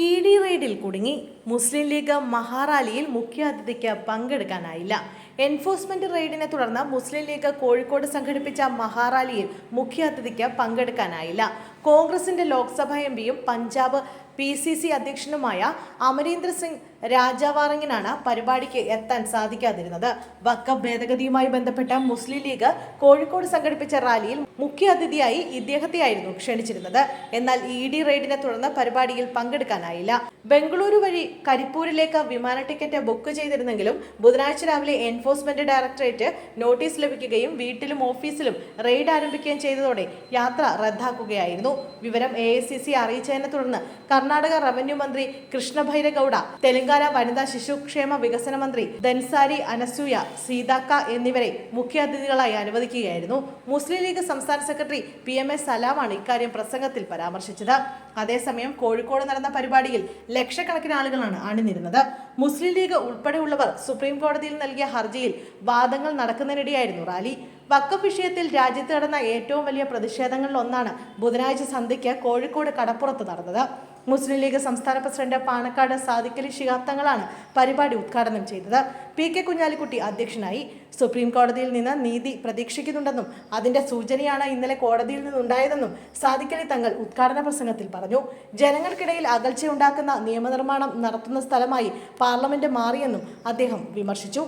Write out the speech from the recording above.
E D റെയ്ഡിൽ കുടുങ്ങി. മുസ്ലിം league മഹാറാലിയിൽ മുഖ്യാതിഥിക്ക് പങ്കെടുക്കാനായില്ല. Enforcement റെയ്ഡിനെ തുടർന്ന് മുസ്ലിം ലീഗ് കോഴിക്കോട് സംഘടിപ്പിച്ച മഹാറാലിയിൽ മുഖ്യാതിഥിക്ക് പങ്കെടുക്കാനായില്ല. കോൺഗ്രസിന്റെ ലോക്സഭാ എം പിയും പഞ്ചാബ് പി സി സി അധ്യക്ഷനുമായ അമരീന്ദർ സിംഗ് രാജാവാറങ്ങിനാണ് പരിപാടിക്ക് എത്താൻ സാധിക്കാതിരുന്നത്. വക്ക ഭേദഗതിയുമായി ബന്ധപ്പെട്ട മുസ്ലിം ലീഗ് കോഴിക്കോട് സംഘടിപ്പിച്ച റാലിയിൽ മുഖ്യ അതിഥിയായി ഇദ്ദേഹത്തെയായിരുന്നു ക്ഷണിച്ചിരുന്നത്. എന്നാൽ ഇ ഡി റെയ്ഡിനെ തുടർന്ന് പരിപാടിയിൽ പങ്കെടുക്കാനായില്ല. ബംഗളൂരു വഴി കരിപ്പൂരിലേക്ക് വിമാന ടിക്കറ്റ് ബുക്ക് ചെയ്തിരുന്നെങ്കിലും ബുധനാഴ്ച രാവിലെ എൻഫോഴ്സ്മെന്റ് ഡയറക്ടറേറ്റ് നോട്ടീസ് ലഭിക്കുകയും വീട്ടിലും ഓഫീസിലും റെയ്ഡ് ആരംഭിക്കുകയും ചെയ്തതോടെ യാത്ര റദ്ദാക്കുകയായിരുന്നു. വിവരം എ അറിയിച്ചതിനെ തുടർന്ന് കർണാടക റവന്യൂ മന്ത്രി കൃഷ്ണഭൈരഗൌഡ തെലങ്കാന വനിതാ ശിശുക്ഷേമ വികസന മന്ത്രി ദൻസാരി അനസൂയ സീതാക്ക എന്നിവരെ മുഖ്യാതിഥികളായി അനുവദിക്കുകയായിരുന്നു. മുസ്ലിം ലീഗ് സംസ്ഥാന സെക്രട്ടറി പി എം എസ് സലാമാണ് ഇക്കാര്യം പ്രസംഗത്തിൽ പരാമർശിച്ചത്. അതേസമയം കോഴിക്കോട് നടന്ന പരിപാടിയിൽ ലക്ഷക്കണക്കിന് ആളുകളാണ് അണിനിരുന്നത്. മുസ്ലിം ലീഗ് ഉൾപ്പെടെയുള്ളവർ സുപ്രീം കോടതിയിൽ നൽകിയ ഹർജിയിൽ വാദങ്ങൾ നടക്കുന്നതിനിടെയായിരുന്നു റാലി. വക്കഫ് വിഷയത്തിൽ രാജ്യത്ത് നടന്ന ഏറ്റവും വലിയ പ്രതിഷേധങ്ങളിൽ ഒന്നാണ് ബുധനാഴ്ച സന്ധ്യയ്ക്ക് കോഴിക്കോട് കടപ്പുറത്ത് നടന്നത്. മുസ്ലിം ലീഗ് സംസ്ഥാന പ്രസിഡന്റ് പാണക്കാട് സാദിഖലി ശിഹാബ് തങ്ങളാണ് പരിപാടി ഉദ്ഘാടനം ചെയ്തത്. പി കെ കുഞ്ഞാലിക്കുട്ടി അധ്യക്ഷനായി. സുപ്രീം കോടതിയിൽ നിന്ന് നീതി പ്രതീക്ഷിക്കുന്നുണ്ടെന്നും അതിന്റെ സൂചനയാണ് ഇന്നലെ കോടതിയിൽ നിന്നുണ്ടായതെന്നും സാദിഖലി തങ്ങൾ ഉദ്ഘാടന പ്രസംഗത്തിൽ പറഞ്ഞു. ജനങ്ങൾക്കിടയിൽ അകൽച്ചയുണ്ടാക്കുന്ന നിയമനിർമ്മാണം നടത്തുന്ന സ്ഥലമായി പാർലമെന്റ് മാറിയെന്നും അദ്ദേഹം വിമർശിച്ചു.